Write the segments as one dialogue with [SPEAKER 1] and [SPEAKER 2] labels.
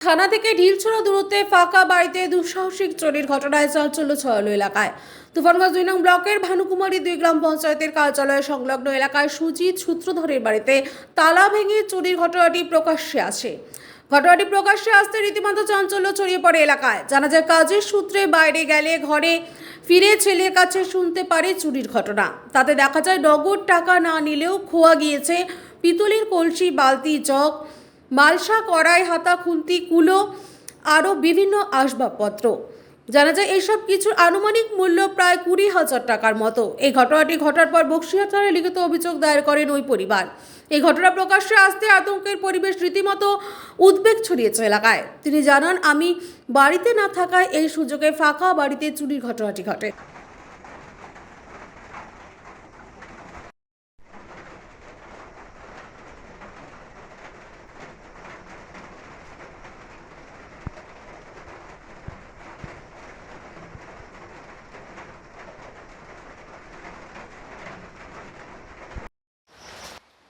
[SPEAKER 1] থানা থেকে ঢিলছোড়া দূরত্বে ফাঁকা বাড়িতে দুঃসাহসিক চুরির ঘটনায় চাঞ্চল্য ছড়ালো এলাকায়। তুফানগঞ্জ দুই নং ব্লকের ভানুকুমারী দুই গ্রাম পঞ্চায়েতের কার্যালয় সংলগ্ন এলাকায় সুজিত সূত্রধরের বাড়িতে তালা ভেঙে চুরির ঘটনাটি প্রকাশ্যে আসে। ঘটনাটি প্রকাশ্যে আসতে রীতিমতো চাঞ্চল্য ছড়িয়ে পড়ে এলাকায়। জানা যায়, কাজের সূত্রে বাইরে গেলে ঘরে ফিরে ছেলের কাছে শুনতে পারে চুরির ঘটনা। তাতে দেখা যায়, নগদ টাকা না নিলেও খোয়া গিয়েছে পিতলের কলসি, বালতি, জগ মালসা, কড়াই, হাতা, খুন্তি, কুলো, আরও বিভিন্ন আসবাবপত্র। জানা যায় এইসব কিছুর আনুমানিক মূল্য প্রায় কুড়ি হাজার টাকার মতো। এই ঘটনাটি ঘটার পর বক্সিয়া থানায় লিখিত অভিযোগ দায়ের করেন ওই পরিবার। এই ঘটনা প্রকাশ্যে আসতে আতঙ্কের পরিবেশ রীতিমতো উদ্বেগ ছড়িয়েছে এলাকায়। তিনি জানান, আমি বাড়িতে না থাকায় এই সুযোগে ফাঁকা বাড়িতে চুরির ঘটনাটি ঘটে।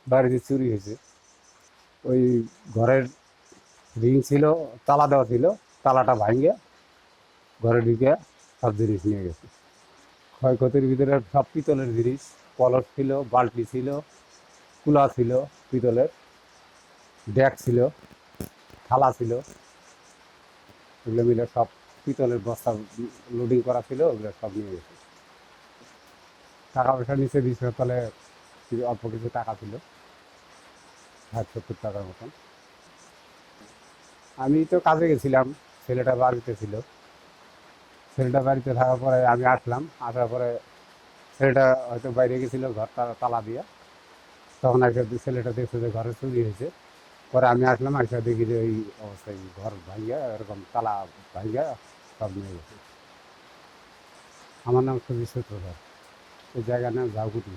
[SPEAKER 2] বাড়িতে চুরি হয়েছে। ওই ঘরের রিং ছিল, তালা দেওয়া ছিল, তালাটা ভাঙে ঘরে ঢুকে সব জিনিস নিয়ে গেছে। ক্ষয়ক্ষতির ভিতরে সব পিতলের জিনিস, কলস ছিল, বালতি ছিল কুলা ছিল পিতলের ড্যাক ছিল, থালা ছিল, এগুলো মিলে সব পিতলের বস্তা লোডিং করা ছিল, ওগুলো সব নিয়ে গেছে। টাকা পয়সা নিচে বিশ তলে কিছু অল্প কিছু টাকা ছিল। ষাট সত্তর টাকার মতন। আমি তো কাজে গেছিলাম, ছেলেটা বাড়িতে ছিল। ছেলেটা বাড়িতে থাকার পরে আমি আসলাম, আসার পরে ছেলেটা হয়তো বাইরে গেছিল ঘরটা তালা দিয়ে। তখন একটা ছেলেটা দেখছে যে ঘরে চুরি হয়েছে। পরে আমি আসলাম আসা দেখি যে ওই অবস্থায় ঘর ভাঙ্গা এরকম তালা ভাঙ্গা সব নিয়ে গেছে। আমার নাম সুজিত সূত্রধর এই জায়গার নাম ঝাউকুটি।